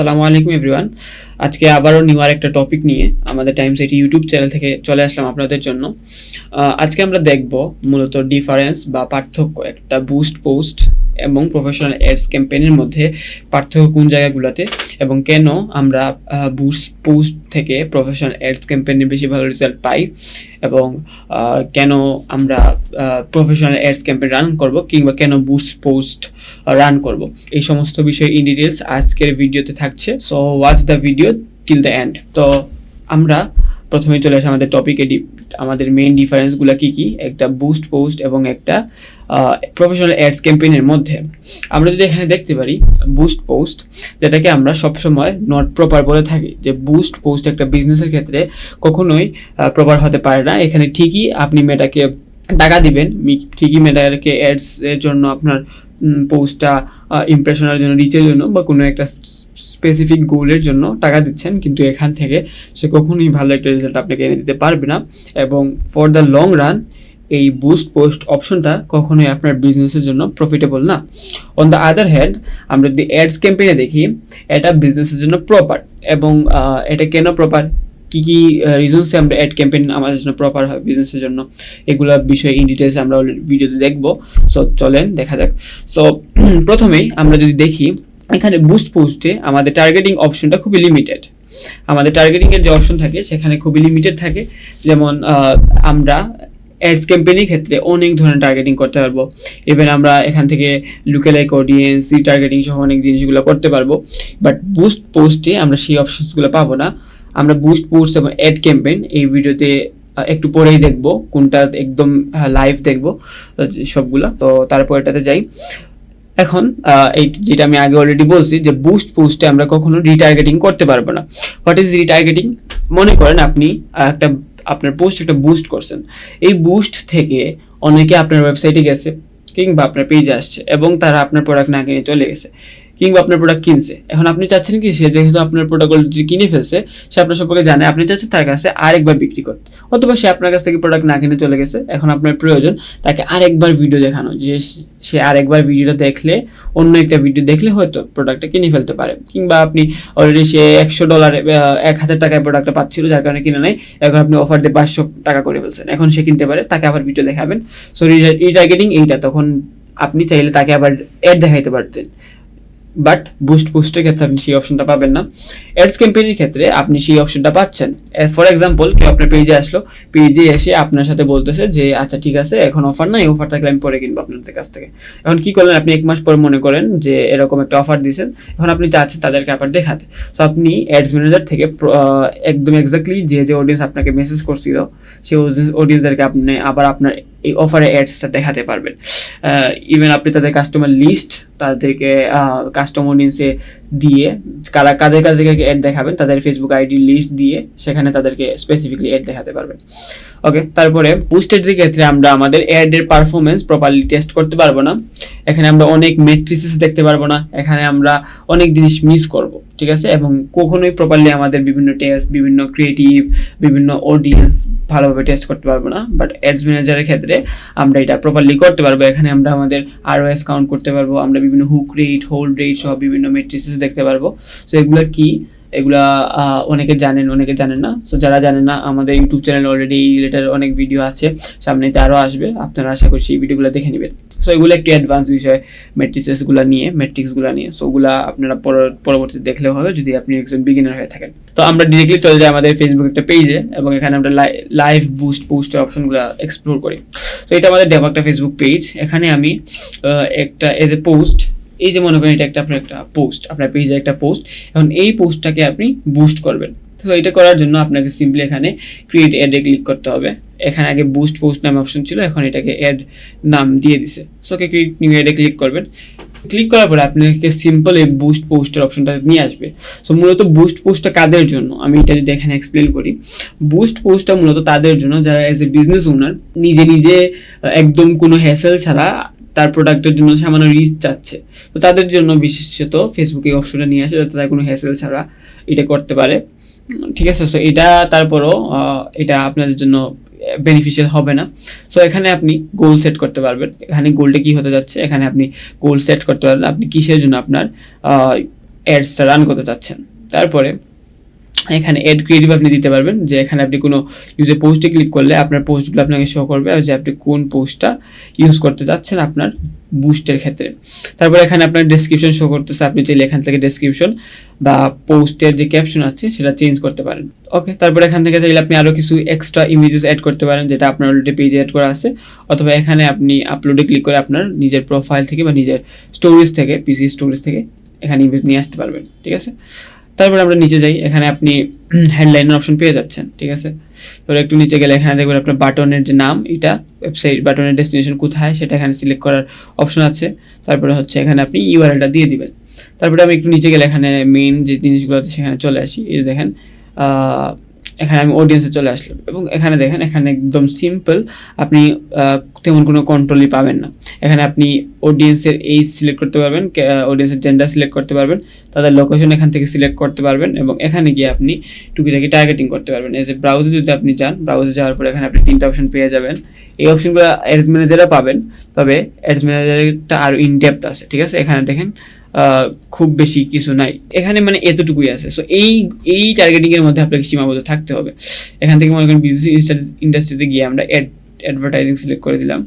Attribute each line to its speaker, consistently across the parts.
Speaker 1: আসসালামু আলাইকুম এভরিওয়ান আজকে আবারও নিউ আর একটা টপিক নিয়ে আমাদের টাইমস এটি ইউটিউব চ্যানেল থেকে চলে আসলাম আপনাদের জন্য। আজকে আমরা দেখব মূলত ডিফারেন্স বা পার্থক্য, একটা বুস্ট পোস্ট এবং প্রফেশনাল অ্যাডস ক্যাম্পেইনের মধ্যে পার্থক্য কোন জায়গাগুলোতে এবং কেন আমরা বুস্ট পোস্ট থেকে প্রফেশনাল অ্যাডস ক্যাম্পেইনে বেশি ভালো রেজাল্ট পাই এবং কেন আমরা প্রফেশনাল অ্যাডস ক্যাম্পেইন রান করব কিংবা কেন বুস্ট পোস্ট রান করব। এই সমস্ত বিষয় ইন ডিটেলস আজকের ভিডিওতে থাকছে। So watch the video till the end তো আমরা প্রথমে চলে আসে আমাদের টপিকে আমাদের মেইন ডিফারেন্সগুলো কি কি? একটা বুস্ট পোস্ট এবং একটা প্রফেশনাল অ্যাডস ক্যাম্পেইনের মধ্যে। আমরা যদি এখানে দেখতে পারি বুস্ট পোস্ট যেটাকে আমরা সবসময় নট প্রপার বলে থাকি, যে বুস্ট পোস্ট একটা বিজনেসের ক্ষেত্রে কখনোই প্রপার হতে পারে না। এখানে ঠিকই আপনি মেটাকে টাকা দিবেন ঠিকই মেটাকে অ্যাডস এর জন্য আপনার পোস্টটা ইমপ্রেশনের জন্য রিচের জন্য বা কোনো একটা স্পেসিফিক গোলের জন্য টাকা দিচ্ছেন। কিন্তু এখান থেকে সে কখনোই ভালো একটা রেজাল্ট আপনাকে এনে দিতে পারবে না। এবং ফর দ্য লং রান এই বুস্ট পোস্ট অপশনটা কখনোই আপনার বিজনেসের জন্য প্রফিটেবল না। অন দ্য আদার হ্যান্ড আমরা যদি অ্যাডস ক্যাম্পেইনে দেখি, এটা বিজনেসের জন্য প্রপার এবং এটা কেন প্রপার কি কি রিজনসে আমরা অ্যাড ক্যাম্পেইন আমাদের জন্য প্রপার হয় বিজনেসের জন্য, এগুলো বিষয়ে ইন ডিটেলস আমরা ভিডিওতে দেখব। সো চলেন, দেখা যাক। সো প্রথমেই আমরা যদি দেখি, এখানে বুস্ট পোস্টে আমাদের টার্গেটিং অপশনটা খুবই লিমিটেড আমাদের টার্গেটিং এর যে অপশন থাকে, সেখানে খুবই লিমিটেড থাকে। যেমন আমরা অ্যাডস ক্যাম্পেইনের ক্ষেত্রে অনেক ধরনের টার্গেটিং করতে পারব। ইভেন আমরা এখান থেকে লুকেলাইক অডিয়েন্স টার্গেটিং সহ অনেক জিনিসগুলো করতে পারব। বাট বুস্ট পোস্টে আমরা সেই অপশনসগুলো পাবো না। আমরা বুস্ট পোস্ট এবং অ্যাড ক্যাম্পেইন এই ভিডিওতে একটু পরেই দেখব কোনটা একদম লাইভ দেখব সবগুলা। তো তারপর এটাতে যাই। এখন এই যেটা আমি আগে অলরেডি বলছি যে বুস্ট পোস্টে আমরা কখনো রিটার্গেটিং করতে পারব না। হোয়াট ইজ রিটার্গেটিং মনে করেন আপনি একটা, আপনার পোস্ট একটা বুস্ট করছেন। এই বুস্ট থেকে অনেকে আপনার ওয়েবসাইটে গেছে কিংবা আপনার পেজে আসছে এবং তারা আপনার প্রোডাক্ট না কিনে চলে গেছে। কিংবা আপনার প্রোডাক্ট কিনছে। এখন আপনি চাচ্ছেন কি, সে যেহেতু আপনার প্রোডাক্ট কিনে ফেলছে, সে আপনার সম্পর্কে জানে, আপনি চাচ্ছেন তার কাছে আরেকবার বিক্রি করতে। অথবা সে আপনার কাছ থেকে প্রোডাক্ট না কিনে চলে গেছে, এখন আপনার প্রয়োজন তাকে আরেকবার ভিডিও দেখানো, যে সে আরেকবার ভিডিওটা দেখলে, অন্য একটা ভিডিও দেখলে হয়তো প্রোডাক্টটা কিনে ফেলতে পারে। কিংবা আপনি অলরেডি সে একশো ডলার এক হাজার টাকায় প্রোডাক্টটা পাচ্ছিল, যার কারণে কিনে নেয় এখন আপনি অফার দিয়ে পাঁচশো টাকা করে ফেলছেন। এখন সে কিনতে পারে, তাকে আবার ভিডিও দেখাবেন। সো রিটার্গেটিং এইটা, তখন আপনি চাইলে তাকে আবার অ্যাড দেখাইতে পারতেন। বাট বুস্ট পোস্টের ক্ষেত্রে আপনি সেই অপশনটা পাবেন না। অ্যাডস ক্যাম্পেইনের ক্ষেত্রে আপনি সেই অপশনটা পাচ্ছেন। ফর এক্সাম্পল কেউ আপনার পেজে আসলো। পেজে এসে আপনার সাথে বলতেছে যে আচ্ছা ঠিক আছে, এখন অফার নাই অফার থাকলে আমি পরে কিনবো আপনাদের কাছ থেকে। এখন কি করলেন আপনি, এক মাস পর মনে করেন যে, এরকম একটা অফার দিয়েছেন। এখন আপনি চাচ্ছেন তাদেরকে আবার দেখাতে। সো আপনি অ্যাডস ম্যানেজার থেকে একদম এক্স্যাক্টলি যে যে অডিয়েন্স আপনাকে মেসেজ করছিল, সেই অডিয়েন্সদেরকে আপনি আবার আপনার এই অফারে অ্যাডসটা দেখাতে পারবেন। ইভেন আপনি তাদের কাস্টমার লিস্ট তাদেরকে কাস্টমার অডিয়েন্সে দিয়ে কারা, কাদের কাদেরকে অ্যাড দেখাবেন, তাদের ফেসবুক আইডি লিস্ট দিয়ে সেখানে তাদেরকে স্পেসিফিকলি অ্যাড দেখাতে পারবেন। ওকে তারপরে বুস্টের ক্ষেত্রে আমরা আমাদের অ্যাডের পারফরমেন্স প্রপারলি টেস্ট করতে পারব না। এখানে আমরা অনেক মেট্রিসেস দেখতে পারব না। এখানে আমরা অনেক জিনিস মিস করব, ঠিক আছে? এবং কখনোই প্রপারলি আমাদের বিভিন্ন টেস্ট বিভিন্ন ক্রিয়েটিভ বিভিন্ন অডিয়েন্স ভালোভাবে টেস্ট করতে পারব না। বাট অ্যাডস ম্যানেজারের ক্ষেত্রে আমরা এটা প্রপারলি করতে পারব। এখানে আমরা আমাদের আরওএস কাউন্ট করতে পারব। আমরা বিভিন্ন হুক রেট হোল্ড রেট সহ বিভিন্ন মেট্রিসেস দেখতে পারব। সো এগুলো কি? এগুলা অনেকে জানেন অনেকে জানেন না। সো যারা জানেন না, আমাদের ইউটিউব চ্যানেল অলরেডি এই রিলেটেড অনেক ভিডিও আছে। সামনেতে আরও আসবে, আপনারা আশা করছি এই ভিডিওগুলো দেখে নেবেন। সো এগুলো একটি অ্যাডভান্স বিষয় মেট্রিসেসগুলো নিয়ে মেট্রিক্সগুলো নিয়ে। সো ওগুলা আপনারা পর- পরবর্তীতে দেখলেও হবে যদি আপনি একজন বিগিনার হয়ে থাকেন। তো আমরা ডিরেক্টলি চলে যাই আমাদের ফেসবুক একটা পেজে এবং এখানে আমরা লাইভ বুস্ট পোস্টের অপশনগুলো এক্সপ্লোর করি। তো এটা আমাদের ডেমো একটা ফেসবুক পেজ এখানে আমি একটা এজ এ পোস্ট এই যে মনে করেন এটা একটা আপনার একটা পোস্ট আপনার পেজের একটা পোস্ট এখন এই পোস্টটাকে আপনি বুস্ট করবেন। তো এটা করার জন্য আপনাকে সিম্পলি এখানে ক্রিয়েট অ্যাডে ক্লিক করতে হবে। এখানে আগে বুস্ট পোস্ট নামে অপশন ছিল, এখন এটাকে অ্যাড নাম দিয়ে দিছে। সো ওকে ক্রিয়েট নিউ অ্যাডে ক্লিক করবেন। ক্লিক করার পরে আপনাকে সিম্পল এই বুস্ট পোস্টের অপশনটা নিয়ে আসবে। সো মূলত বুস্ট পোস্টটা কাদের জন্য? আমি এটা যদি এখানে এক্সপ্লেন করি। বুস্ট পোস্টটা মূলত তাদের জন্য, যারা এজ এ বিজনেস ওনার নিজে নিজে একদম কোনো হ্যাসেল ছাড়া তার প্রোডাক্টের জন্য সামান্য রিচ চাচ্ছে। তো তাদের জন্য বিশেষত ফেসবুকে এই অপশনটা নিয়ে আসে যাতে তারা কোনো হ্যাসেল ছাড়া এটা করতে পারে। ঠিক আছে সো এটা তারপরও এটা আপনাদের জন্য বেনিফিশিয়াল হবে না। সো এখানে আপনি গোল সেট করতে পারবেন। এখানে গোলটা কি হতে যাচ্ছে? এখানে আপনি গোল সেট করতে পারবেন আপনি কিসের জন্য আপনার অ্যাডসটা রান করতে চাচ্ছেন? তারপরে এখানে এড ক্রিয়েটিভ আপনি দিতে পারবেন, যে এখানে আপনি কোনো ইউজে পোস্টে ক্লিক করলে আপনার পোস্টগুলো আপনাকে শো করবে আর যে আপনি কোন পোস্টটা ইউজ করতে যাচ্ছেন আপনার বুস্টের ক্ষেত্রে। তারপর এখানে আপনার ডেসক্রিপশন শো করতেছে, আপনি চাইলে এখান থেকে ডেসক্রিপশন বা পোস্টের যে ক্যাপশন আছে সেটা চেঞ্জ করতে পারেন। ওকে তারপর এখান থেকে চাইলে আপনি আরও কিছু এক্সট্রা ইমেজেস অ্যাড করতে পারেন, যেটা আপনার অলরেডি পেজে অ্যাড করা আছে, অথবা এখানে আপনি আপলোডে ক্লিক করে আপনার নিজের প্রোফাইল থেকে বা নিজের স্টোরেজ থেকে পিসি স্টোরেজ থেকে এখানে ইমেজ নিয়ে আসতে পারবেন, ঠিক আছে? তারপরে আমরা নিচে যাই, এখানে আপনি হেডলাইনের অপশন পেয়ে যাচ্ছেন, ঠিক আছে? তো একটু নিচে গেলে এখানে দেখবেন আপনার বাটনের যে নাম, এটা ওয়েবসাইট বাটনের ডেস্টিনেশন কোথায়, সেটা এখানে সিলেক্ট করার অপশন আছে। তারপরে হচ্ছে এখানে আপনি ইউআরএলটা দিয়ে দিবেন। তারপরে আমি একটু নিচে গেলে এখানে মেন যে জিনিসগুলো আছে সেখানে চলে আসি। এই দেখেন এখানে আমি অডিয়েন্সে চলে আসলাম। এবং এখানে দেখেন, এখানে একদম সিম্পল আপনি তেমন কোনো কন্ট্রোলই পাবেন না। এখানে আপনি অডিয়েন্সের এইজ সিলেক্ট করতে পারবেন অডিয়েন্সের জেন্ডার সিলেক্ট করতে পারবেন, তাদের লোকেশন এখান থেকে সিলেক্ট করতে পারবেন, এবং এখানে গিয়ে আপনি টুকিটাকি টার্গেটিং করতে পারবেন। এই যে ব্রাউজে যদি আপনি যান ব্রাউজে যাওয়ার পরে এখানে আপনি তিনটা অপশন পেয়ে যাবেন। এই অপশনগুলো অ্যাডস ম্যানেজারে পাবেন, তবে অ্যাডস ম্যানেজারটা আরও ইনডেপথ আছে, ঠিক আছে? এখানে দেখেন খুব বেশি কিছু নাই। এখানে মানে এতটুকুই আছে। সো এই এই টার্গেটিং এর মধ্যে আপনাকে সীমাবদ্ধ থাকতে হবে। এখান থেকে মনে করেন বিজনেস ইন্ডাস্ট্রিতে গিয়ে আমরা অ্যাড অ্যাডভার্টাইজিং সিলেক্ট করে দিলাম।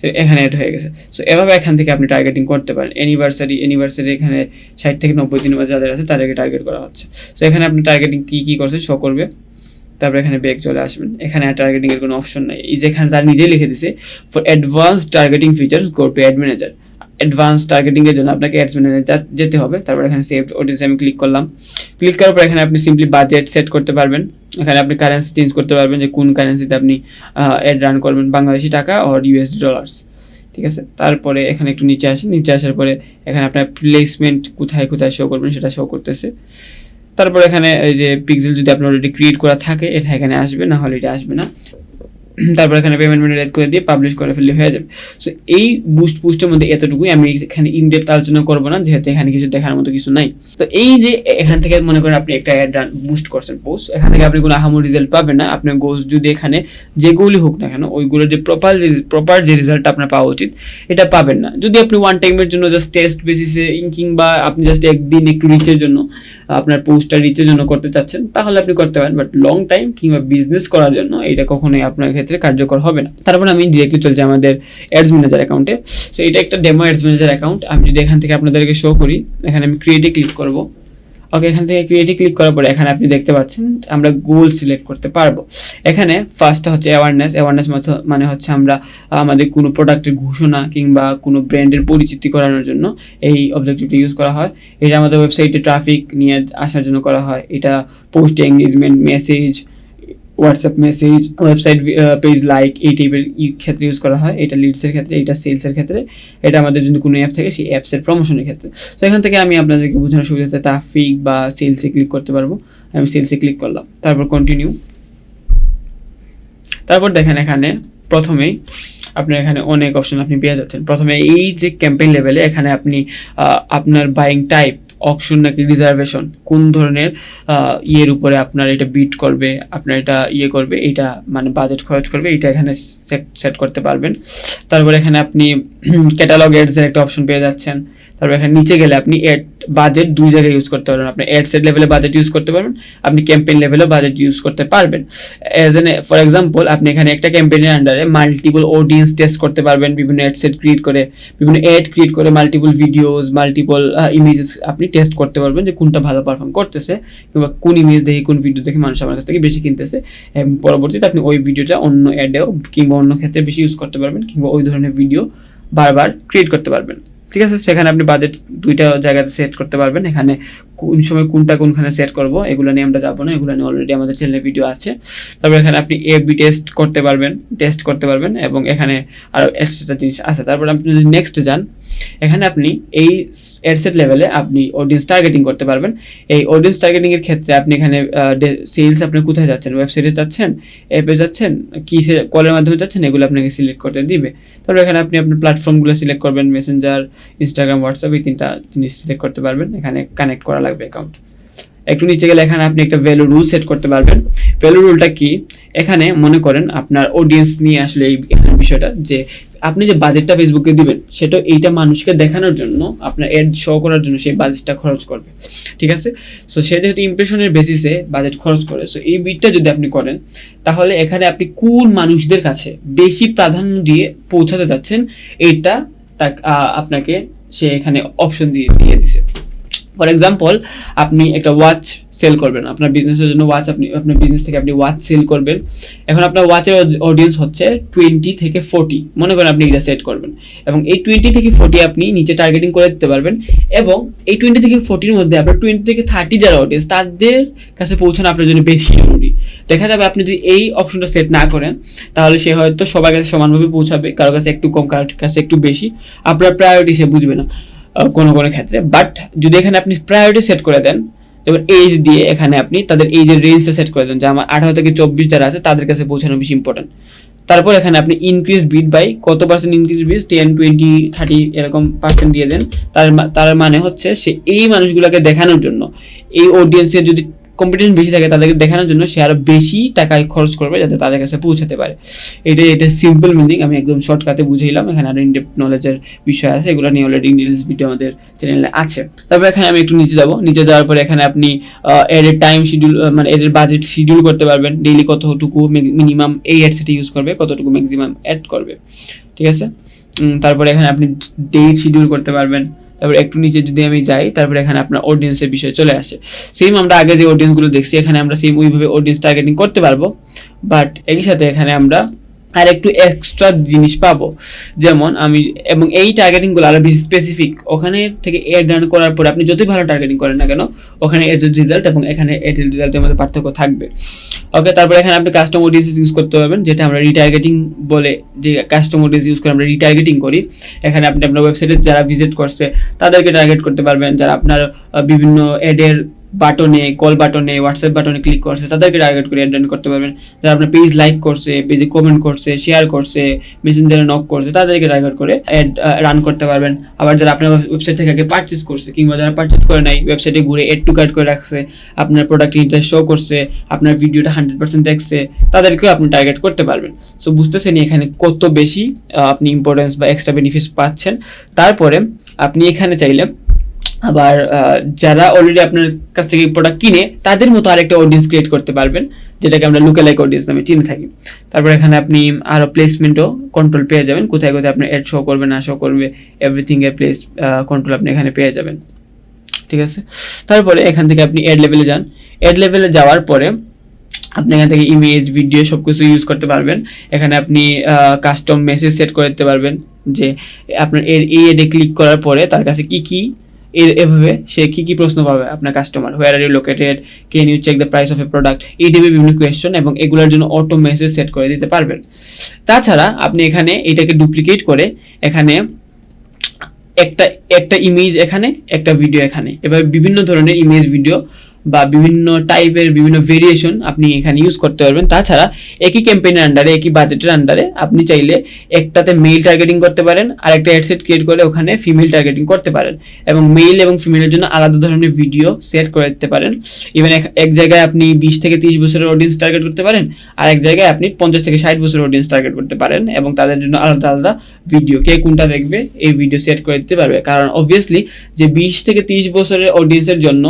Speaker 1: তো এখানে অ্যাড হয়ে গেছে। সো এভাবে এখান থেকে আপনি টার্গেটিং করতে পারেন। অ্যানিভার্সারি অ্যানিভার্সারি এখানে ষাট থেকে নব্বই দিন যাদের আছে, তাদেরকে টার্গেট করা হচ্ছে। সো এখানে আপনি টার্গেটিং কী কী করছে শো করবে। তারপর এখানে ব্যাক চলে আসবেন। এখানে টার্গেটিং এর কোনো অপশন নাই। যেখানে তার নিজেই লিখে দিছে for advance targeting features go to ad manager advance targeting এর জন্য আপনাকে অ্যাডস ম্যানেজার যেতে হবে। তারপর এখানে সেভ ওটিসি আমি ক্লিক করলাম। ক্লিক করার পর এখানে আপনি সিম্পলি বাজেট সেট করতে পারবেন। এখানে আপনি কারেন্সি চেঞ্জ করতে পারবেন যে কোন কারেন্সিতে আপনি অ্যাড রান করবেন বাংলাদেশি টাকা অর ইউএসডি ডলার্স ঠিক আছে? তারপরে এখানে একটু নিচে আসেন নিচে আসার পরে এখানে আপনার প্লেসমেন্ট কোথায় কোথায় শো করবেন সেটা শো করতেছে। তারপর এখানে এই যে পিক্সেল যদি আপনার অলরেডি ক্রিয়েট করা থাকে, এটা এখানে আসবে, না হলে এটা আসবে না। তারপর এখানে পেমেন্ট মেথড অ্যাড করে দিয়ে পাবলিশ করে ফেললে হয়ে যাবে। সো এই বুস্ট বুস্টের মধ্যে এতটুকুই আমি এখানে ইনডেপথ আলোচনা করব না, যেহেতু এখানে কিছু দেখার মতো কিছু নাই। তো এই যে এখান থেকে মনে করেন আপনি একটা অ্যাড বুস্ট করছেন পোস্ট এখান থেকে আপনি কোনো আহামো রেজাল্ট পাবেন না। আপনার গোস যদি এখানে যেগুলি হোক না কেন, ওইগুলো যে প্রপার প্রপার যে রেজাল্ট আপনার পাওয়া উচিত, এটা পাবেন না। যদি আপনি ওয়ান টাইমের জন্য জাস্ট টেস্ট বেসিসে কিংবা আপনি জাস্ট একদিন একটু রিচের জন্য আপনার পোস্টটা রিচের জন্য করতে চাচ্ছেন, তাহলে আপনি করতে পারেন। বাট লং টাইম কিংবা বিজনেস করার জন্য এটা কখনোই আপনার ক্ষেত্রে কার্যকর হবে না। তারপর আমি ডিরেক্টলি চলছি আমাদের অ্যাডস ম্যানেজার অ্যাকাউন্টে সো এটা একটা ডেমো অ্যাডস ম্যানেজার অ্যাকাউন্ট আমি যদি এখান থেকে আপনাদেরকে শো করি, এখানে আমি ক্রিয়েটে ক্লিক করব। ওকে এখান থেকে ক্রিয়েটে ক্লিক করার পরে এখানে আপনি দেখতে পাচ্ছেন আমরা গোল সিলেক্ট করতে পারব। এখানে ফার্স্টটা হচ্ছে অ্যাওয়ারনেস অ্যাওয়ারনেস মানে হচ্ছে আমরা আমাদের কোনো প্রোডাক্টের ঘোষণা কিংবা কোনো ব্র্যান্ডের পরিচিতি করানোর জন্য এই অবজেক্টিভটা ইউজ করা হয়। এটা আমাদের ওয়েবসাইটে ট্রাফিক নিয়ে আসার জন্য করা হয়। এটা post engagement message WhatsApp message website page like এই টাইপের ক্ষেত্রে ইউজ করা হয়। এটা লিডসের ক্ষেত্রে, এটা সেলসের ক্ষেত্রে। এটা আমাদের যদি কোনো অ্যাপ থাকে, সেই অ্যাপসের প্রমোশনের ক্ষেত্রে। তো এখান থেকে আমি আপনাদেরকে বোঝানোর সুবিধাতে ট্রাফিক বা সেলসে ক্লিক করতে পারব। আমি সেলসে ক্লিক করলাম। তারপর কন্টিনিউ তারপর দেখেন এখানে প্রথমেই আপনার এখানে অনেক অপশন আপনি পেয়ে যাচ্ছেন। প্রথমে এই যে ক্যাম্পেইন লেভেলে এখানে আপনি আপনার বাইং টাইপ অকশন নাকি রিজার্ভেশন কোন ধরনের ইয়ের উপরে আপনার এটা বিট করবে, আপনার এটা ইয়ে করবে, এটা মানে বাজেট খরচ করবে, এটা এখানে সেট সেট করতে পারবেন। তারপর এখানে আপনি ক্যাটালগ এডসের একটা অপশন পেয়ে যাচ্ছেন। তারপর এখানে নিচে গেলে আপনি এড বাজেট দুই জায়গায় ইউজ করতে পারবেন। আপনি অ্যাডসের লেভেলে বাজেট ইউজ করতে পারবেন, আপনি ক্যাম্পেইন লেভেলেও বাজেট ইউজ করতে পারবেন। অ্যাজ এন ফর এক্সাম্পল আপনি এখানে একটা ক্যাম্পেইনের আন্ডারে মাল্টিপল অডিয়েন্স টেস্ট করতে পারবেন, বিভিন্ন অ্যাড সেট ক্রিয়েট করে, বিভিন্ন অ্যাড ক্রিয়েট করে মাল্টিপল ভিডিওস মাল্টিপল ইমেজেস আপনি টেস্ট করতে পারবেন যে কোনটা ভালো পারফর্ম করতেছে কিংবা কোন ইমেজ দেখে, কোন ভিডিও দেখে মানুষ আমার কাছ থেকে বেশি কিনতেছে। এবং পরবর্তীতে আপনি ওই ভিডিওটা অন্য অ্যাডেও কিংবা অন্য ক্ষেত্রে বেশি ইউজ করতে পারবেন কিংবা ওই ধরনের ভিডিও বারবার ক্রিয়েট করতে পারবেন। ঠিক আছে? সেখানে আপনি বাজেট দুইটা জায়গাতে সেট করতে পারবেন। এখানে কোন সময় কোনটা কোনখানে সেট করব, এগুলো নিয়ে আমরা যাব না। এগুলো নিয়ে অলরেডি আমাদের চ্যানেলে ভিডিও আছে। তারপর এখানে আপনি এ বি টেস্ট করতে পারবেন টেস্ট করতে পারবেন এবং এখানে আরও এক্সট্রা জিনিস আছে। তারপর আপনি যদি নেক্সট যান এখানে আপনি এই অ্যাডসেট লেভেলে আপনি অডিয়েন্স টার্গেটিং করতে পারবেন। এই অডিয়েন্স টার্গেটিং এর ক্ষেত্রে আপনি এখানে সেলস আপনি কোথায় যাচ্ছেন? ওয়েবসাইটে যাচ্ছেন? অ্যাপে যাচ্ছেন? কি কলের মাধ্যমে যাচ্ছেন? এগুলো আপনাকে সিলেক্ট করতে দিবে। তারপর এখানে আপনি আপনার প্ল্যাটফর্মগুলো সিলেক্ট করবেন মেসেঞ্জার ইনস্টাগ্রাম হোয়াটসঅ্যাপ এই তিনটা জিনিস সিলেক্ট করতে পারবেন। এখানে কানেক্ট করা লাগবে অ্যাকাউন্ট একটু নিচে গেলে এখানে আপনি একটা ভ্যালু রুল সেট করতে পারবেন। ভ্যালু রুলটা কি? এখানে মনে করেন আপনার অডিয়েন্স নিয়ে আসলে এই বিষয়টা যে আপনি যে বাজেটটা ফেসবুকে দিবেন, সেটা এইটা মানুষকে দেখানোর জন্য, আপনার এড শো করার জন্য সেই বাজেটটা খরচ করবে। ঠিক আছে? সো সে যেহেতু ইমপ্রেশনের বেসিসে বাজেট খরচ করে সো এই বিটটা যদি আপনি করেন, তাহলে এখানে আপনি কোন মানুষদের কাছে বেশি প্রাধান্য দিয়ে পৌঁছাতে যাচ্ছেন এটা তা আপনাকে সে এখানে অপশন দিয়ে দিয়ে দিছে। ফর এক্সাম্পল আপনি একটা ওয়াচ সেল করবেন। আপনার বিজনেসের জন্য ওয়াচ আপনি আপনার বিজনেস থেকে আপনি ওয়াচ সেল করবেন। এখন আপনার ওয়াচের অডিয়েন্স হচ্ছে টোয়েন্টি থেকে ফোর্টি মনে করেন আপনি এটা সেট করবেন। এবং এই টোয়েন্টি থেকে ফোর্টি আপনি নিচে টার্গেটিং করে দিতে পারবেন। এবং এই টোয়েন্টি থেকে ফোর্টির মধ্যে আপনার টোয়েন্টি থেকে থার্টি যারা অডিয়েন্স তাদের কাছে পৌঁছানো আপনার জন্য বেশি জরুরি। দেখা যাবে আপনি যদি এই অপশনটা সেট না করেন, তাহলে সে হয়তো সবার কাছে সমানভাবে পৌঁছাবে। কারোর কাছে একটু কম কারোর কাছে একটু বেশি। আপনার প্রায়োরিটি সে বুঝবে না। কোনো কোনো ক্ষেত্রে। বাট যদি এখানে আপনি প্রায়োরিটি সেট করে দেন এবার এজ দিয়ে এখানে আপনি তাদের এইজের রেঞ্জটা সেট করে দেন, যে আমার আঠারো থেকে চব্বিশ যারা আছে, তাদের কাছে পৌঁছানো বেশি ইম্পর্টেন্ট তারপর এখানে আপনি ইনক্রিজ বিট বাই কত percent increase bid ten twenty thirty এরকম পার্সেন্ট দিয়ে দেন। তার তার মানে হচ্ছে সে এই মানুষগুলোকে দেখানোর জন্য, এই অডিয়েন্সের যদি কম্পিটিশন বেশি থাকে, তাদেরকে দেখানোর জন্য সে আরও বেশি টাকায় খরচ করবে যাতে তাদের কাছে পৌঁছাতে পারে। এটা এটা সিম্পল মিনিং আমি একদম শর্টকাটে বুঝাইলাম। এখানে আরও ইনডেপ নলেজের বিষয় আছে, এগুলো নিয়ে অলরেডি ডিটেলস ভিডিও আমাদের চ্যানেলে আছে। তারপর এখানে আমি একটু নিচে যাব। নিচে যাওয়ার পরে এখানে আপনি এর টাইম শিডিউল মানে এর বাজেট শিডিউল করতে পারবেন। ডেইলি কতটুকু মিনিমাম এই অ্যাডসেটে ইউজ করবে, কতটুকু ম্যাক্সিমাম অ্যাড করবে। ঠিক আছে? তারপরে এখানে আপনি ডেট শিডিউল করতে পারবেন। তারপর একটু নিচে যদি আমি যাই, তারপরে এখানে আপনার অডিয়েন্সের বিষয়ে চলে আসে। সেম আমরা আগে যে অডিয়েন্সগুলো দেখছি, এখানে আমরা সেম ওইভাবে অডিয়েন্স টার্গেটিং করতে পারব বাট একই সাথে এখানে আমরা আর একটু এক্সট্রা জিনিস পাবো। যেমন আমি, এবং এই টার্গেটিংগুলো আরও বেশি স্পেসিফিক ওখানে থেকে এড রান করার পরে আপনি যতই ভালো টার্গেটিং করেন না কেন, ওখানে এডের রেজাল্ট এবং এখানে এডের রেজাল্টের মধ্যে পার্থক্য থাকবে। ওকে তারপরে এখানে আপনি কাস্টম অডিয়েন্স ইউজ করতে পারবেন, যেটা আমরা রিটার্গেটিং বলে যে কাস্টম অডিয়েন্স ইউজ করে আমরা রিটার্গেটিং করি। এখানে আপনি আপনার ওয়েবসাইটে যারা ভিজিট করছে, তাদেরকে টার্গেট করতে পারবেন। যারা আপনার বিভিন্ন এডের বাটনে কল বাটনে হোয়াটসঅ্যাপ বাটনে ক্লিক করছে, তাদেরকে টার্গেট করে অ্যাড করতে পারবেন। যারা আপনার পেজ লাইক করছে পেজে কমেন্ট করছে শেয়ার করছে মেসেঞ্জারে নক করছে, তাদেরকে টার্গেট করে অ্যাড রান করতে পারবেন। আবার যারা আপনার ওয়েবসাইট থেকে আগে পারচেস করছে কিংবা যারা পারচেস করে নাই ওয়েবসাইটে ঘুরে এড টু কার্ড করে রাখছে, আপনার প্রোডাক্ট ইন্টারেস্ট শো করছে, আপনার ভিডিওটা হান্ড্রেড পার্সেন্ট দেখছে, তাদেরকেও আপনি টার্গেট করতে পারবেন। সো বুঝতেছেন এখানে কত বেশি আপনি ইম্পর্টেন্স বা এক্সট্রা বেনিফিটস পাচ্ছেন। তারপরে আপনি এখানে চাইলে আবার যারা অলরেডি আপনার কাছ থেকে প্রোডাক্ট কিনে, তাদের মতো আরেকটা অডিয়েন্স ক্রিয়েট করতে পারবেন, যেটাকে আমরা লুকালাইক অডিয়েন্স নামে চিনে থাকি। তারপর এখানে আপনি আরও প্লেসমেন্টও কন্ট্রোল পেয়ে যাবেন। কোথায় কোথায় আপনার অ্যাড শো করবে, না শো করবে এভরিথিং এর প্লেস কন্ট্রোল আপনি এখানে পেয়ে যাবেন। ঠিক আছে? তারপরে এখান থেকে আপনি অ্যাড লেভেলে যান। অ্যাড লেভেলে যাওয়ার পরে আপনি এখান থেকে ইমেজ ভিডিও সব কিছু ইউজ করতে পারবেন। এখানে আপনি কাস্টম মেসেজ সেট করে দিতে পারবেন যে আপনার এর, এই এডে ক্লিক করার পরে তার কাছে কি কি এর এভাবে সে কি কি প্রশ্ন পাবে আপনার customer where are you located can you check the price of a product এই টাইপের বিভিন্ন কোয়েশ্চন এবং এগুলোর জন্য অটো মেসেজ সেট করে দিতে পারবেন। তাছাড়া আপনি এখানে এটাকে ডুপ্লিকেট করে এখানে একটা একটা ইমেজ এখানে, একটা ভিডিও এখানে। এবার বিভিন্ন ধরনের ইমেজ ভিডিও বা বিভিন্ন টাইপের বিভিন্ন ভেরিয়েশন আপনি এখানে ইউজ করতে পারবেন। তাছাড়া একই ক্যাম্পেইনের আন্ডারে একই বাজেটের আন্ডারে আপনি চাইলে একটাতে মেল টার্গেটিং করতে পারেন আর একটা হেডসেট ক্রিয়েট করে ওখানে ফিমেল টার্গেটিং করতে পারেন এবং মেল এবং ফিমেলের জন্য আলাদা ধরনের ভিডিও সেট করে দিতে পারেন। ইভেন এক জায়গায় আপনি বিশ থেকে তিরিশ বছরের অডিয়েন্স টার্গেট করতে পারেন আর এক জায়গায় আপনি পঞ্চাশ থেকে ষাট বছরের অডিয়েন্স টার্গেট করতে পারেন এবং তাদের জন্য আলাদা আলাদা ভিডিও কে কোনটা দেখবে এই ভিডিও সেট করে দিতে পারবে। কারণ অবভিয়াসলি যে বিশ থেকে তিরিশ বছরের অডিয়েন্সের জন্য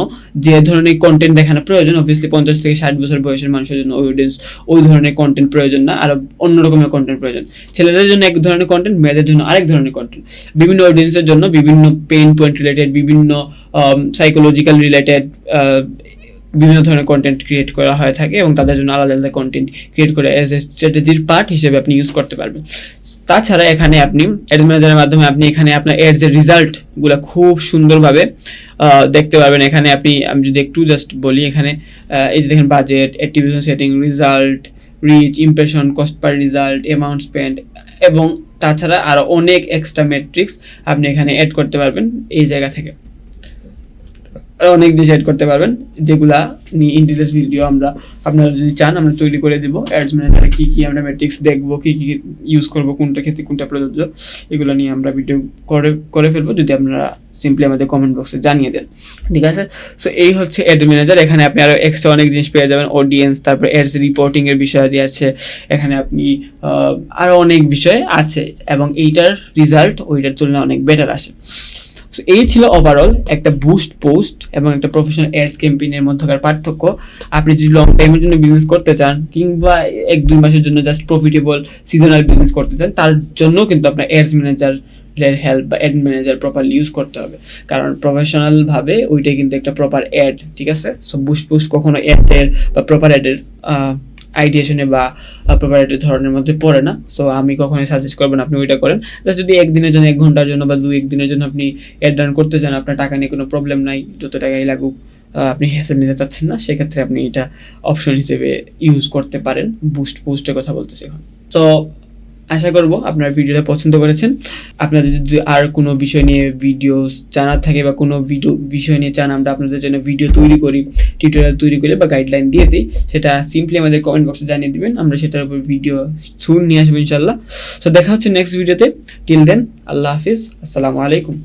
Speaker 1: যে ধরনের কন্টেন্ট দেখানো প্রয়োজন। অবভিয়াসলি পঞ্চাশ থেকে ষাট বছর বয়সের মানুষের জন্য অডিয়েন্স ওই ধরনের কন্টেন্ট প্রয়োজন না, আর অন্য রকমের কন্টেন্ট প্রয়োজন। ছেলেদের জন্য এক ধরনের কন্টেন্ট মেয়েদের জন্য আরেক ধরনের কন্টেন্ট বিভিন্ন অডিয়েন্সের জন্য বিভিন্ন পেন পয়েন্ট রিলেটেড বিভিন্ন সাইকোলজিক্যাল রিলেটেড বিভিন্ন ধরনের কন্টেন্ট ক্রিয়েট করা হয়ে থাকে এবং তাদের জন্য আলাদা আলাদা কন্টেন্ট ক্রিয়েট করে অ্যাজ এ স্ট্র্যাটেজির পার্ট হিসেবে আপনি ইউজ করতে পারবেন। তাছাড়া এখানে আপনি অ্যাডস ম্যানেজারের মাধ্যমে আপনি এখানে আপনার অ্যাডস এর রেজাল্টগুলো খুব সুন্দরভাবে দেখতে পারবেন। এখানে আপনি, আমি যদি একটু জাস্ট বলি এখানে এই যে দেখেন budget activation setting result reach impression cost per result amount spend এবং তাছাড়া আরও অনেক এক্সট্রা মেট্রিক্স আপনি এখানে অ্যাড করতে পারবেন এই জায়গা থেকে। অনেক ডিসাইড করতে পারবেন। যেগুলা নিয়ে ইন্টারেস্ট ভিডিও আমরা আপনারা যদি চান আমরা তৈরি করে দিব। অ্যাডস ম্যানেজারে কী কী আমরা ম্যাট্রিক্স দেখব কী কী ইউজ করব কোনটা ক্ষেত্রে কোনটা প্রযোজ্য এগুলো নিয়ে আমরা ভিডিও করে করে ফেলব। যদি আপনারা সিম্পলি আমাদের কমেন্ট বক্সে জানিয়ে দেন। ঠিক আছে? সো এই হচ্ছে অ্যাড ম্যানেজার এখানে আপনি আরও এক্সট্রা অনেক জিনিস পেয়ে যাবেন। অডিয়েন্স তারপর অ্যাডস রিপোর্টিং এর বিষয়াদি আছে। এখানে আপনি আহ, আরও অনেক বিষয় আছে এবং এইটার রেজাল্ট ওইটার তুলনায় অনেক বেটার আসে। So, এই ছিল ওভারঅল একটা বুস্ট পোস্ট এবং একটা প্রফেশনাল অ্যাডস ক্যাম্পেইনের মধ্যকার পার্থক্য। আপনি যদি লং টাইমের জন্য বিজনেস করতে চান কিংবা এক দুই মাসের জন্য জাস্ট প্রফিটেবল সিজনাল বিজনেস করতে চান তার জন্য কিন্তু আপনার অ্যাডস ম্যানেজার এর হেল্প বা অ্যাড ম্যানেজার প্রপারলি ইউজ করতে হবে। কারণ প্রফেশনাল ভাবে ওইটাই কিন্তু একটা প্রপার অ্যাড ঠিক আছে? সো বুস্ট পোস্ট কখনো অ্যাডের বা প্রপার অ্যাডের আইডিয়েশনে বা প্রপার ধরনের মধ্যে পড়ে না। সো আমি কখনোই সাজেস্ট করব না, আপনি ওইটা করেন। জাস্ট যদি একদিনের জন্য, এক ঘণ্টার জন্য বা দুই একদিনের জন্য আপনি অ্যাড রান করতে চান, আপনার টাকা নিয়ে কোনো প্রবলেম নাই, যত টাকাই লাগুক আপনি হ্যাসেল নিতে চাচ্ছেন না, সেক্ষেত্রে আপনি এটা অপশন হিসেবে ইউজ করতে পারেন। বুস্ট পোস্টের কথা বলতেছি এখন। সো আশা করব আপনারা ভিডিওটা পছন্দ করেছেন। আপনাদের যদি আর কোনো বিষয় নিয়ে ভিডিও জানার থাকে বা কোনো ভিডিও, বিষয় নিয়ে চান আমরা আপনাদের জন্য ভিডিও তৈরি করি টিউটোরিয়াল তৈরি করি বা গাইডলাইন দিয়ে দিই, সেটা সিম্পলি আমাদের কমেন্ট বক্সে জানিয়ে দেবেন, আমরা সেটার উপর ভিডিও শুন নিয়ে আসব ইনশাল্লাহ সো দেখা হচ্ছে নেক্সট ভিডিওতে টিল দেন আল্লাহ হাফিজ, আসসালামু আলাইকুম।